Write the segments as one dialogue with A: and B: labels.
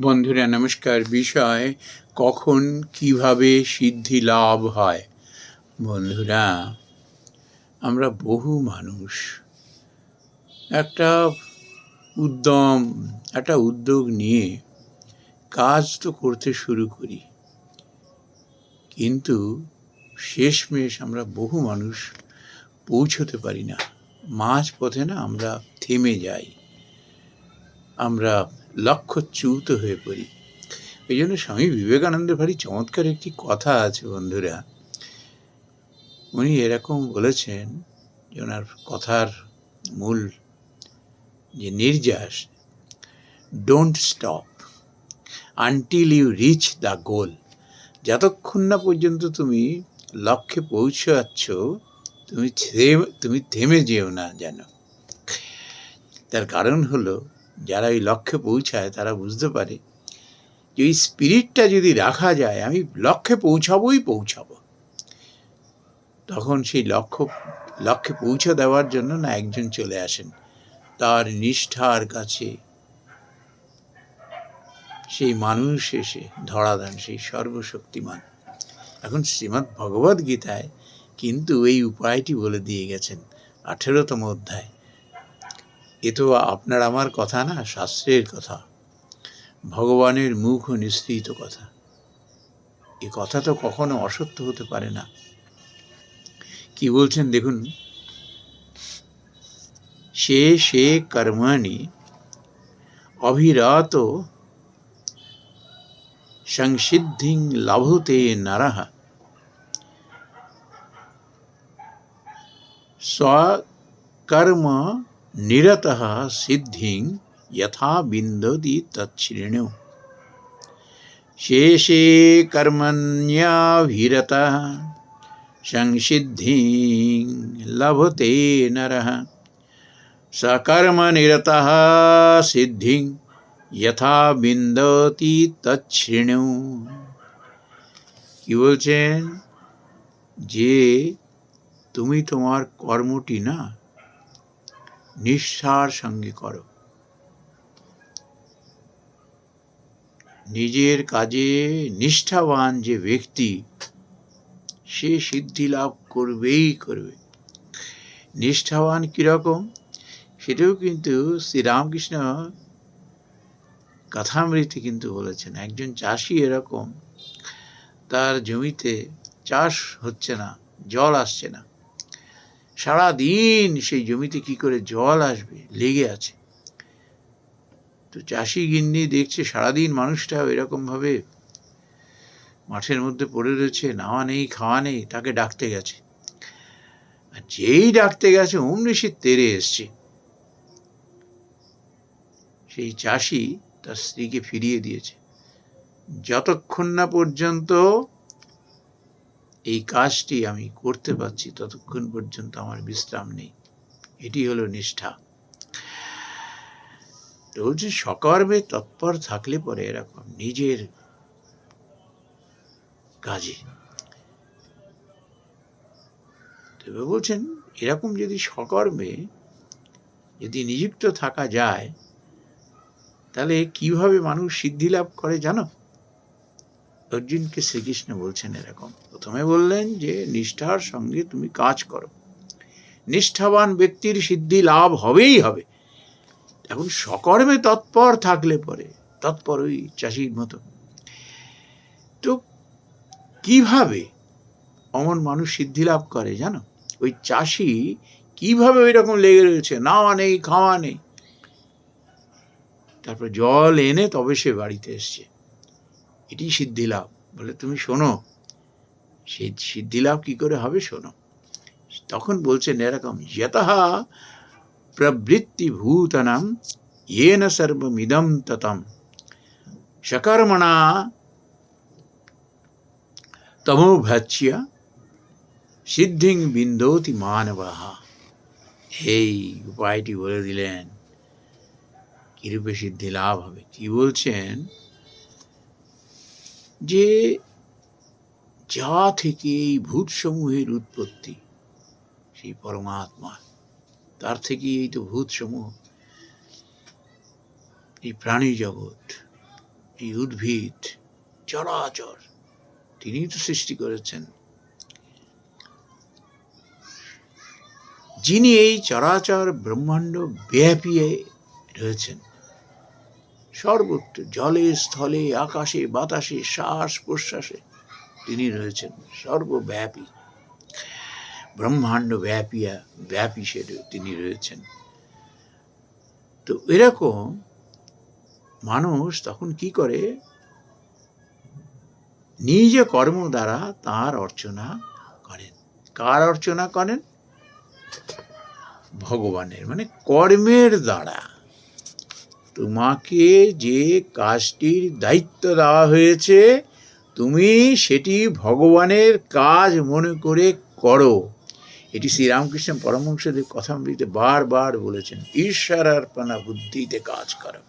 A: বন্ধুরা, নমস্কার। বিষয়, কখন কীভাবে সিদ্ধি লাভ হয়? বন্ধুরা, আমরা বহু মানুষ একটা উদ্যম, একটা উদ্যোগ নিয়ে কাজ তো করতে শুরু করি। কিন্তু শেষমেশ আমরা বহু মানুষ পৌঁছতে পারি না। মাঝ পথে না আমরা থেমে যাই। আমরা লক্ষ্যচ্যুত হয়ে পড়ি। এই জন্য স্বামী বিবেকানন্দের ভারী চমৎকার একটি কথা আছে বন্ধুরা। উনি এরকম বলেছেন যে ওনার কথার মূল যে নির্যাস don't stop until you reach the goal যতক্ষণ না পর্যন্ত তুমি লক্ষ্যে পৌঁছাচ্ছ, তুমি তুমি থেমে যেও না যেন। তার কারণ হলো যারা এই লক্ষ্যে পৌঁছায় তারা বুঝতে পারে যে এই স্পিরিটটা যদি রাখা যায়, আমি লক্ষ্যে পৌঁছাবোই পৌঁছাবো। তখন সেই লক্ষ্য, লক্ষ্যে পৌঁছে দেওয়ার জন্য না একজন চলে আসেন। তার নিষ্ঠার কাছে সেই মানুষ এসে ধরা দেন, সেই সর্বশক্তিমান। এখন শ্রীমৎ ভগবদ্গীতায় কিন্তু এই উপায়টি বলে দিয়ে গেছেন, আঠেরোতম অধ্যায়। এ তো আপনার আমার কথা না, শাস্ত্রের কথা। ভগবানের মুখ নিঃসৃত কথা। এ কথা তো কখনো অসত্য হতে পারে না। কি বলছেন দেখুন। সে সে কর্মাণি অভিরাত সংসিদ্ধিং লাভতে নারাহ। স্বকর্ম निरतः सिद्धिं यथा विन्दति तच्छृणु शेषे कर्मण्याभिरतः संसिद्धिं लभते नरः सकर्मनिरतः सिद्धिं यथा বিন্দতি তচ্ছিণু কি বলছেন যে তুমি তোমার কর্মটি না নিষ্ঠার সঙ্গে করো। নিজের কাজে নিষ্ঠাবান যে ব্যক্তি, সে সিদ্ধি লাভ করবেই করবে। নিষ্ঠাবান কীরকম, সেটাও কিন্তু শ্রীরামকৃষ্ণ কথামৃতি কিন্তু বলেছেন। একজন চাষি এরকম, তার জমিতে চাষ হচ্ছে না, জল আসছে না। সারা দিন সেই জমিতে কি করে জল আসবে? লেগে আছে। তো চাষি গিন্নি দেখছে সারাদিন মানুষটা এরকমভাবে মাঠের মধ্যে পড়ে রয়েছে, নাওয়া নেই, খাওয়া নেই, তাকে ডাকতে গেছে। আর যেই ডাকতে গেছে, অমনি সে তেরে এসছে। সেই চাষি তার স্ত্রীকে ফিরিয়ে দিয়েছে। যতক্ষণ না পর্যন্ত এই কাজটি আমি করতে পারছি ততক্ষণ পর্যন্ত আমার বিশ্রাম নেই। এটি হলো নিষ্ঠা। বলছে সকর্মে তৎপর থাকলে পরে এরকম নিজের কাজে। তবে বলছেন, এরকম যদি সকর্মে যদি নিযুক্ত থাকা যায়, তাহলে কীভাবে মানুষ সিদ্ধি লাভ করে জানো? অর্জুনকে শ্রীকৃষ্ণ বলছেন এরকম। প্রথমে বললেন যে, নিষ্ঠার সঙ্গে তুমি কাজ করো। নিষ্ঠাবান ব্যক্তির সিদ্ধি লাভ হবেই হবে। এখন সকর্মে তৎপর থাকলে পরে, তৎপর ওই চাষির মতো। তো কীভাবে অমন মানুষ সিদ্ধি লাভ করে জানো? ওই চাষি কীভাবে ওই রকম লেগে রয়েছে? নাওয়া নেই, খাওয়া নেই। তারপর জল এনে তবে সে বাড়িতে এসছে। এটি সিদ্ধি লাভ। বলে, তুমি শোনো সেই সিদ্ধি লাভ কী করে হবে শোনো। তখন বলছেন এরকম যতহা প্রবৃত্তি ভূতনাম येन সর্বমিদম ততম। সকর্মণা তমোভ্যাচ্য সিদ্ধিং বিন্দোতি মানবাহা এই উপায়টি বলে দিলেন। কিরূপে সিদ্ধি লাভ হবে? কি বলছেন? যে যা থেকে এই ভূতসমূহের উৎপত্তি, সেই পরমাত্মা, তার থেকে এই তো ভূতসমূহ, এই প্রাণী জগৎ, এই উদ্ভিদ, চরাচর, তিনিই তো সৃষ্টি করেছেন। যিনি এই চরাচর ব্রহ্মাণ্ড ব্যাপিয়ে রয়েছেন। সর্বত্র, জলে, স্থলে, আকাশে, বাতাসে, শ্বাস প্রশ্বাসে তিনি রয়েছেন সর্বব্যাপী ব্রহ্মাণ্ড ব্যাপিয়া ব্যাপী সে তিনি রয়েছেন। তো এরকম মানুষ তখন কি করে? নিজ কর্ম দ্বারা তার অর্চনা করেন। কার অর্চনা করেন? ভগবানের মানে কর্মের দ্বারা। তোমাকে যে কাজটির দায়িত্ব দেওয়া হয়েছে, তুমি সেটি ভগবানের কাজ মনে করে করো। এটি শ্রীরামকৃষ্ণ পরমহংসদেব কথামৃতে বারবার বলেছেন ঈশ্বর আর্পণা বুদ্ধিতে কাজ করো।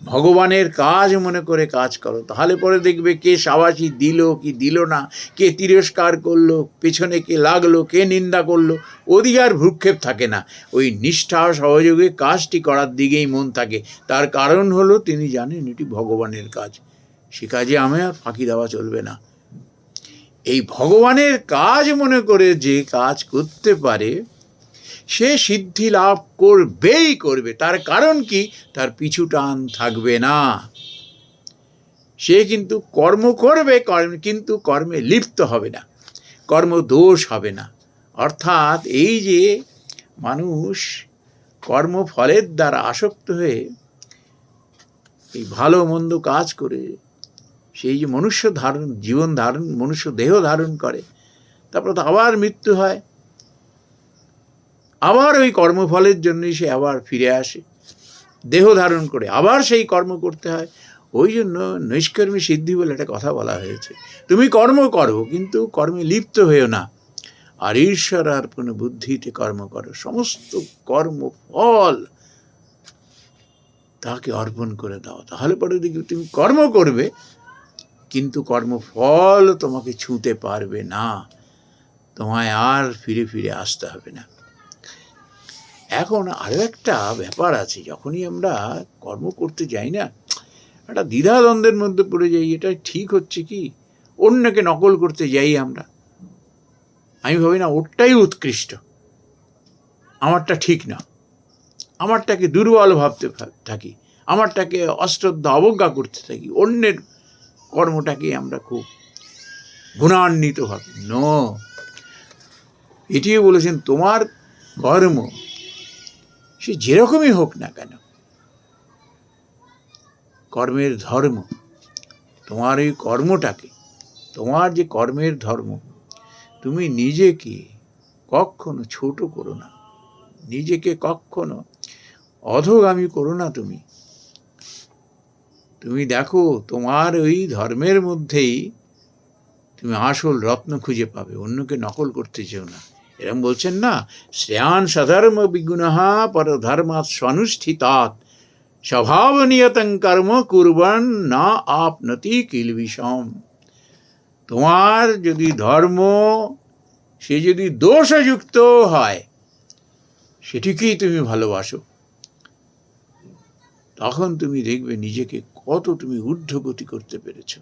A: ভগবানের কাজ মনে করে কাজ করো। তাহলে পরে দেখবে কে সাবাসী দিল, কি দিল না, কে তিরস্কার করল, পেছনে কে লাগল, কে নিন্দা করল আর ভ্রুক্ষেপ থাকে না। ওই নিষ্ঠা সহযোগে কাজটি করার দিকেই মন থাকে। তার কারণ হলো তিনি জানেন এটি ভগবানের কাজ। সে কাজে আমি আর ফাঁকি দেওয়া চলবে না। এই ভগবানের কাজ মনে করে যে কাজ করতে পারে সে সিদ্ধি লাভ করবেই করবে। তার কারণ কি? তার পিছু টান থাকবে না। সে কিন্তু কর্ম করবে, কর্ম, কিন্তু কর্মে লিপ্ত হবে না। কর্ম দোষ হবে না। অর্থাৎ এই যে মানুষ কর্মফলের দ্বারা আসক্ত হয়ে এই ভালো মন্দ কাজ করে, সেই যে মনুষ্য ধারণ, জীবন ধারণ, মনুষ্য দেহ ধারণ করে, তারপর তো আবার মৃত্যু হয়। আবার ওই কর্মফলের জন্যই সে আবার ফিরে আসে। দেহ ধারণ করে আবার সেই কর্ম করতে হয়। ওই জন্য নৈষ্কর্মী সিদ্ধি বলে একটা কথা বলা হয়েছে। তুমি কর্ম করো, কিন্তু কর্মে লিপ্ত হয়েও না। আর ঈশ্বর আর কোনো বুদ্ধিতে কর্ম করো। সমস্ত কর্মফল তাকে অর্পণ করে দাও। তাহলে পরে দেখি তুমি কর্ম করবে, কিন্তু কর্মফল তোমাকে ছুঁতে পারবে না। তোমায় আর ফিরে ফিরে আসতে হবে না। এখন আরও একটা ব্যাপার আছে, যখনই আমরা কর্ম করতে যাই না, একটা দ্বিধাদ্বন্দ্বের মধ্যে পড়ে যাই, এটা ঠিক হচ্ছে কি? অন্যকে নকল করতে যাই আমরা। আমি ভাবি না, ওরটাই উৎকৃষ্ট। আমারটা ঠিক না। আমারটাকে দুর্বল ভাবতে থাকি। আমারটাকে অশ্রদ্ধা অবজ্ঞা করতে থাকি। অন্যের কর্মটাকে আমরা খুব গুণান্বিত ভাবি। ন এটিও বলেছেন, তোমার কর্ম সে যেরকমই হোক না কেন। কর্মের ধর্ম, তোমার এই কর্মটাকে, তোমার যে কর্মের ধর্ম, তুমি নিজেকে কখনো ছোট করো না। নিজেকে কখনো অধগামী করো না তুমি। তুমি দেখো, তোমার ওই ধর্মের মধ্যেই তুমি আসল রত্ন খুঁজে পাবে, অন্যকে নকল করতে চেও না। এরকম বলছেন না, শ্রেয়ান সধর্ম বিগুণহা পর ধর্মাৎ স্বনুষ্ঠিতাৎ স্বভাবনিয়তং কর্ম কুর্বন না আপনতি কিল বিষম তোমার যদি ধর্ম, সে যদি দোষযুক্ত হয়, সেটিকেই তুমি ভালোবাসো। তখন তুমি দেখবে নিজেকে কত তুমি ঊর্ধ্বগতি করতে পেরেছ।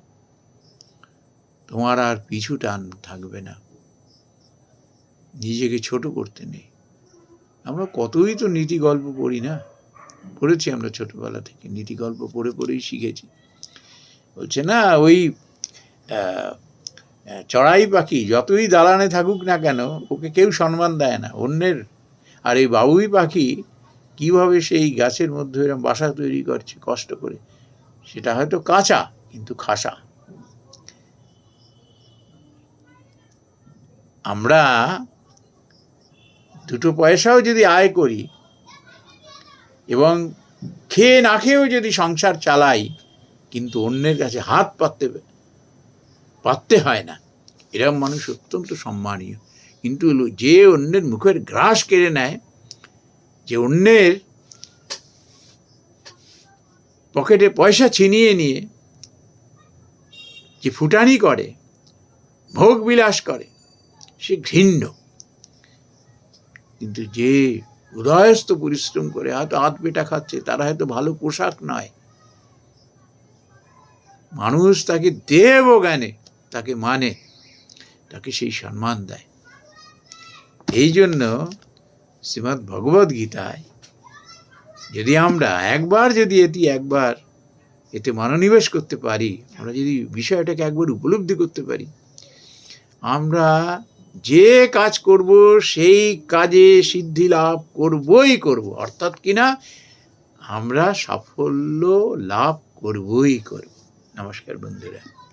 A: তোমার আর পিছু টান থাকবে না। নিজেকে ছোট করতে নেই। আমরা কতই তো নীতি গল্প পড়ি না? পড়েছি আমরা ছোটবেলা থেকে, নীতি গল্প পড়ে পড়েই শিখেছি। বলছে, না, ওই চড়াই পাখি যতই দালানে থাকুক না কেন, ওকে কেউ সম্মান দেয় না, অন্যের। আর এই বাবুই পাখি কীভাবে সেই গাছের মধ্যে এরকম বাসা তৈরি করছে, কষ্ট করে। সেটা হয়তো কাঁচা, কিন্তু খাসা। আমরা দুটো পয়সাও যদি আয় করি এবং খেয়ে না খেয়েও যদি সংসার চালাই, কিন্তু অন্যের কাছে হাত পাততে পাততে হয় না। এরকম মানুষ অত্যন্ত সম্মানীয়। কিন্তু যে অন্যের মুখের গ্রাস কেড়ে নেয়, যে অন্যের পকেটে পয়সা ছিনিয়ে নিয়ে যে ফুটানি করে ভোগ বিলাস করে, সে ঘৃণ্য। কিন্তু যে উদয়স্ত পরিশ্রম করে হয়তো হাত পেটা খাচ্ছে, তারা হয়তো ভালো পোশাক নয়। মানুষ তাকে দেব জ্ঞানে তাকে মানে তাকে সেই সম্মান দেয়। এই জন্য শ্রীমৎ ভগবদ গীতায় যদি আমরা একবার যদি এটি একবার এতে মনোনিবেশ করতে পারি, আমরা যদি বিষয়টাকে একবার উপলব্ধি করতে পারি, আমরা যে কাজ করব, সেই কাজে সিদ্ধি লাভ করবই করব। অর্থাৎ কিনা আমরা সাফল্য লাভ করবই করব। নমস্কার বন্ধুরা।